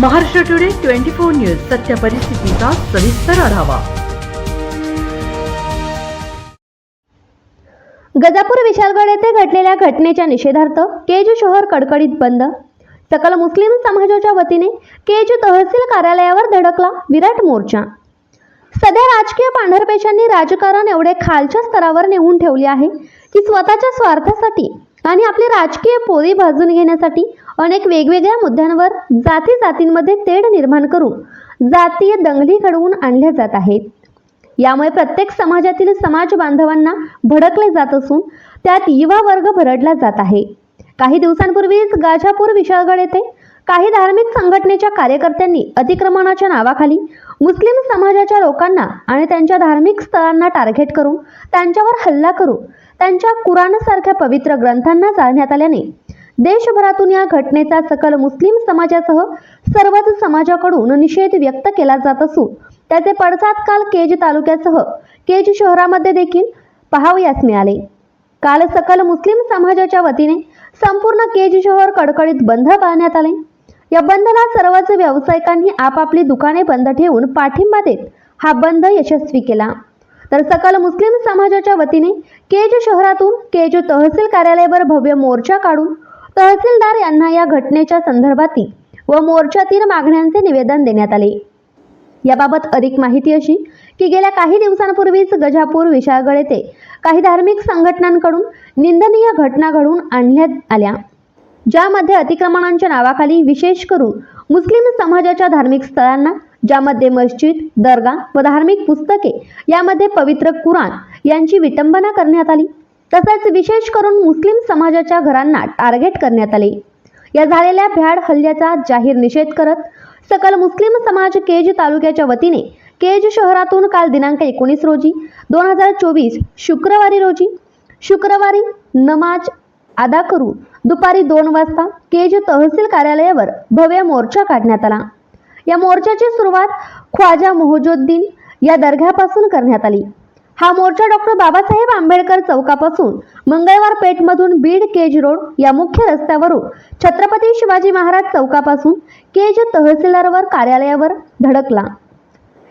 Maharashtra today twenty four news सत्य परिस्थितीचा सविस्तर आढावा. गजापूर विशालगड येथे घडलेल्या घटनेच्या निषेधार्थ केजू शहर कडकडीत बंद. सकल मुस्लिम समाजाच्या वतीने केजू तहसील कार्यालयावर धडकला विराट मोर्चा. सध्या राजकीय पांढरपेशांनी राजकारण एवढे खालच्या स्तरावर नेऊन ठेवले आहे की स्वतःच्या स्वार्थासाठी आणि आपली राजकीय पोरी भाजून घेण्यासाठी अनेक वेगवेगळ्या मुद्द्यांवर जाती जातींमध्ये तेढ निर्माण करून जातीय दंगली घडवून आणल्या जात आहेत. यामुळे प्रत्येक समाजातील समाज बांधवांना भडकले जात असून त्यात युवा वर्ग भरडला जात आहे. काही दिवसांपूर्वीच गाझापूर विशाळगड येथे काही धार्मिक संघटनेच्या कार्यकर्त्यांनी अतिक्रमणाच्या नावाखाली मुस्लिम समाजाच्या लोकांना आणि त्यांच्या धार्मिक स्थळांना टार्गेट करून त्यांच्यावर हल्ला करून त्यांच्या कुराणसारख्या पवित्र ग्रंथांना जाळण्यात आल्याने देशभरातून या घटनेचा सकल मुस्लिम समाजासह सर्वच समाजाकडून निषेध व्यक्त केला जात असून त्याचे पडसाद काल केज तालुक्यासह केज शहरामध्ये देखील पाहावयास मिळाले. काल सकल मुस्लिम समाजाच्या वतीने संपूर्ण केज शहर कडकडीत बंद पाळण्यात आले. या बंदला सर्वच व्यावसायिकांनी आपापली दुकाने बंद ठेवून पाठिंबा देत हा बंद यशस्वी केला. तर सकल मुस्लिम समाजाच्या वतीने केज शहरातून केज तहसील कार्यालयावर भव्य मोर्चा काढून तहसीलदार यांना या घटनेच्या संदर्भातील व मोर्चातील मागण्यांचे निवेदन देण्यात आले. याबाबत अधिक माहिती अशी की गेल्या काही दिवसांपूर्वीच गजापूर विशाळगड येथे काही धार्मिक संघटनांकडून निंदनीय घटना घडून आणण्यात आल्या. ज्यामध्ये अतिक्रमणांच्या नावाखाली विशेष करून मुस्लिम समाजाच्या धार्मिक स्थळांना ज्यामध्ये मस्जिद दर्गा व धार्मिक पुस्तके यामध्ये पवित्र कुराण यांची विटंबना करण्यात आली. तसेच विशेष करून मुस्लिम समाजाच्या घरांना टार्गेट करण्यात आले. या झालेल्या भ्याड हल्ल्याचा जाहीर निषेध करत सकल मुस्लिम समाज केज तालुक्याच्या वतीने केज शहरातून काल दिनांक एकोणीस रोजी दोन हजार चोवीस शुक्रवारी रोजी शुक्रवारी नमाज अदा करून दुपारी दोन वाजता केज तहसील कार्यालयावर भव्य मोर्चा काढण्यात आला. या मोर्चाची सुरुवात ख्वाजा मोहजोद्दीन या दर्ग्यापासून करण्यात आली. हा मोर्चा डॉक्टर बाबासाहेब आंबेडकर चौकापासून मंगळवार पेठमधून बीड केज रोड या मुख्य रस्त्यावरून छत्रपती शिवाजी महाराज चौकापासून केज तहसीलदारवर कार्यालयावर धडकला.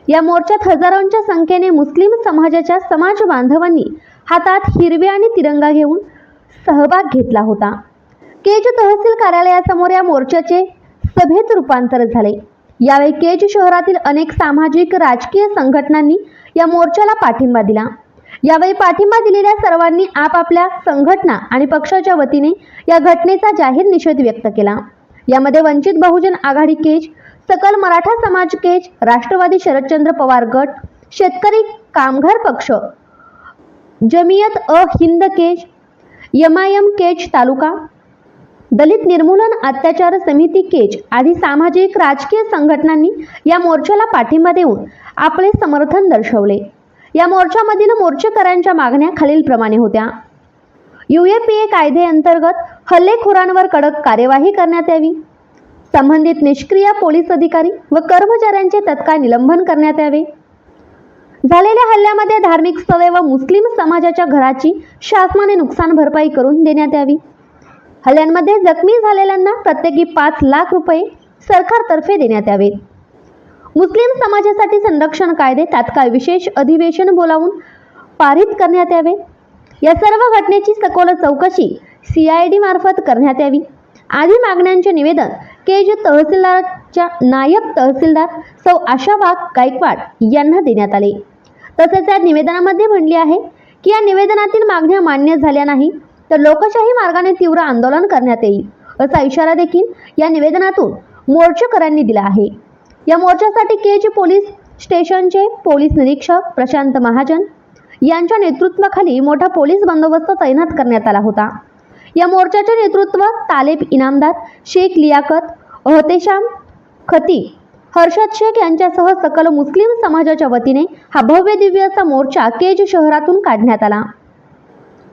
या मोर्चात हजारोंच्या संख्येने मुस्लिम समाजाच्या समाज बांधवांनी हातात हिरवे आणि तिरंगा घेऊन सहभाग घेतला होता. केज तहसील कार्यालयासमोर या मोर्चाचे सभेत रूपांतर झाले. यावेळी केज शहरातील अनेक सामाजिक राजकीय संघटनांनी या मोर्चाला पाठिंबा दिला. यावेळी पाठिंबा दिलेल्या सर्वांनी आपापल्या संघटना आणि पक्षाच्या वतीने या घटनेचा जाहीर निषेध व्यक्त केला. यामध्ये वंचित बहुजन आघाडी केज सकल मराठा समाज केज राष्ट्रवादी शरदचंद्र पवार गट शेतकरी कामगार पक्ष जमियत अ हिंद केज यमायम केज तालुका दलित निर्मूलन अत्याचार समिती केच आदी सामाजिक राजकीय संघटनांनी या मोर्चाला पाठिंबा देऊन आपले समर्थन दर्शवले. या मोर्चामधील मोर्चेकऱ्यांच्या मागण्या खालीलप्रमाणे होत्या. युएपीए कायद्याअंतर्गत हल्लेखोरांवर कडक कार्यवाही करण्यात यावी. संबंधित निष्क्रिय पोलीस अधिकारी व कर्मचाऱ्यांचे तत्काळ निलंबन करण्यात यावे. झालेल्या हल्ल्यामध्ये धार्मिक स्थळे व मुस्लिम समाजाच्या घराची शासनाने नुकसान भरपाई करून देण्यात यावी. हल्ल्यांमध्ये जखमी झालेल्यांना प्रत्येकी पाच लाख रुपये सरकारतर्फे देण्यात यावेत मुस्लिम समाजासाठी संरक्षण कायदे तात्काळ विशेष अधिवेशन बोलावून पारित करण्यात यावे. या सर्व घटनेची सखोल चौकशी सी आय डी मार्फत करण्यात यावी. आदी मागण्यांचे निवेदन केज तहसीलदारच्या नायब तहसीलदार सौ आशा वाघ गायकवाड यांना देण्यात आले. तसेच या निवेदनामध्ये म्हणले आहे की या निवेदनातील मागण्या मान्य झाल्या नाही. तर लोकशाही मार्गाने तीव्र आंदोलन करण्यात येईल असा इशारा देखील या निवेदनातून मोर्चेकरांनी दिला आहे. या मोर्चासाठी केज पोलीस स्टेशनचे पोलीस निरीक्षक प्रशांत महाजन यांच्या नेतृत्वाखाली मोठा पोलीस बंदोबस्त तैनात करण्यात आला होता. या मोर्चाचे नेतृत्व तालेब इनामदार शेख लियाकत अहतेशाम खती हर्षद शेख यांच्यासह सकल मुस्लिम समाजाच्या वतीने हा भव्य दिव्य असा मोर्चा केज शहरातून काढण्यात आला.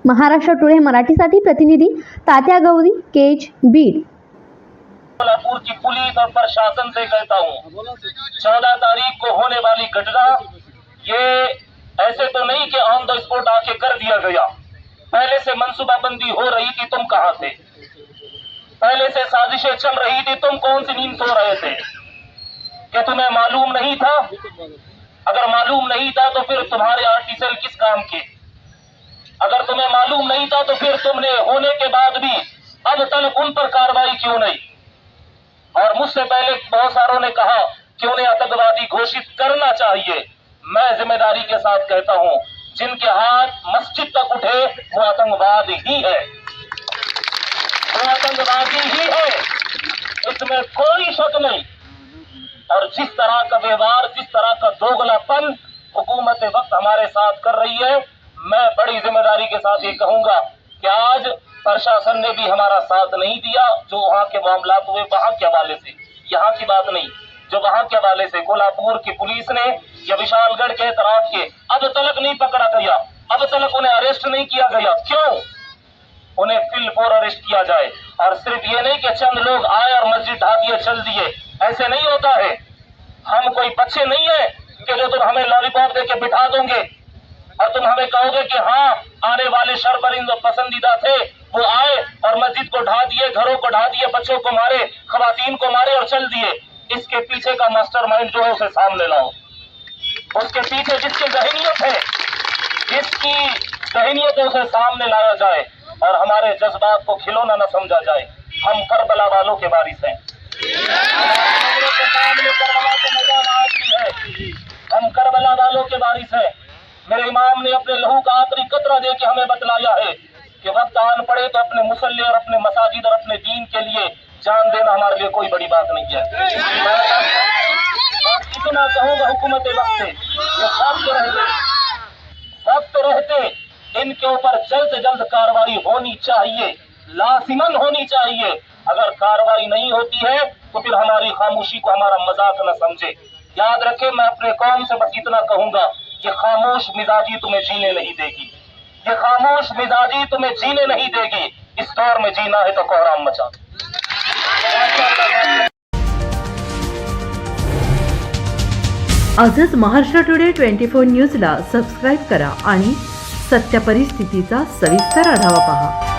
महाराष्ट्र टुडे मराठीसाठी प्रतिनिधी तात्या गौरी केज बीड कोल्हापुर की पुलिस और प्रशासन से कहता हूँ, चौदह तारीख को होने वाली घटना, ये ऐसे तो नहीं कि ऑन द स्पॉट आके कर दिया गया। पहले से मनसूबाबंदी हो रही थी, तुम कहाँ थे? पहले से साजिशें चल रही थी, तुम कौन सी नींद सो रहे थे? कि तुम्हें मालूम नहीं था? अगर मालूम नहीं था तो फिर तुम्हारे आर्टिसल किस काम के? था तो फिर तुमने होने के बाद भी अब तक उन पर कार्रवाई क्यों नहीं? और मुझसे पहले बहुत सारों ने कहा कि उन्हें आतंकवादी घोषित करना चाहिए? मैं ज़िम्मेदारी के साथ कहता हूँ, जिनके हाथ मस्जिद तक उठे, वो आतंकवाद ही है। वो आतंकवादी ही है। इसमें कोई शक नहीं। और जिस तरह का व्यवहार, जिस तरह का दोगलापन हुकूमत वक्त हमारे साथ कर रही है मैं बड़ी ज़िम्मेदारी के साथ ये कहूँगा कि आज प्रशासन ने भी हमारा साथ नहीं दिया, जो वहाँ के मामला हुए वहाँ के हवाले से। यहाँ की बात नहीं, जो वहाँ के हवाले से कोल्हापुर की पुलिस ने या विशालगढ़ के तरफ़ के, अब तलक नहीं पकड़ा गया, अब तलक उन्हें अरेस्ट नहीं किया गया। क्यों? उन्हें फिल फोर अरेस्ट किया जाए। और सिर्फ़ ये नहीं कि चंद लोग आए और मस्जिद ढा दिए, चल दिए। ऐसे नहीं होता है। हम कोई बच्चे नहीं है कि जो तुम हमें लॉलीपॉप देके बिठा दोगे। और तुम हमें कहोगे कि हाँ आने वाले शरबरिंद पसंदीदा थे वो आए और मस्जिद को ढा दिए घरों को ढा दिए बच्चों को मारे खवातीन को मारे और चल दिए। इसके पीछे का मास्टरमाइंड जो है उसे सामने लाओ। उसके पीछे जिसकी जहनीत है जिसकी जहनीत है उसे सामने लाया जाए और हमारे जज्बात को खिलौना न समझा जाए। हम करबला वालों के बारिश है। मेरे इमाम ने अपने लहू का आखिरी कतरा दे के हमें बतलाया है कि वक्त आन पड़े तो अपने मुसल्ले और अपने मसाजिद और अपने दीन के लिए जान देना हमारे लिए कोई बड़ी बात नहीं है। इतना कहूँगा हुकूमत वक्त से वक्त रहते वक्त रहते, इनके ऊपर जल्द से जल्द कार्रवाई होनी चाहिए, लाजिमन होनी चाहिए। अगर कार्रवाई नहीं होती है तो फिर हमारी खामोशी को हमारा मज़ाक न समझे। याद रखे, मैं अपने कौम से बस इतना कहूँगा। ये खामोश मिजाजी तुम्हें जीने नहीं देगी। ये खामोश मिजाजी तुम्हें जीने नहीं देगी। इस दौर में जीना है तो कोहराम मचा दो। आजच महाराष्ट्र टुडे ट्वेंटी फोर न्यूजला सबस्क्राईब करा आणि सत्य परिस्थितीचा सविस्तर आढावा पहा.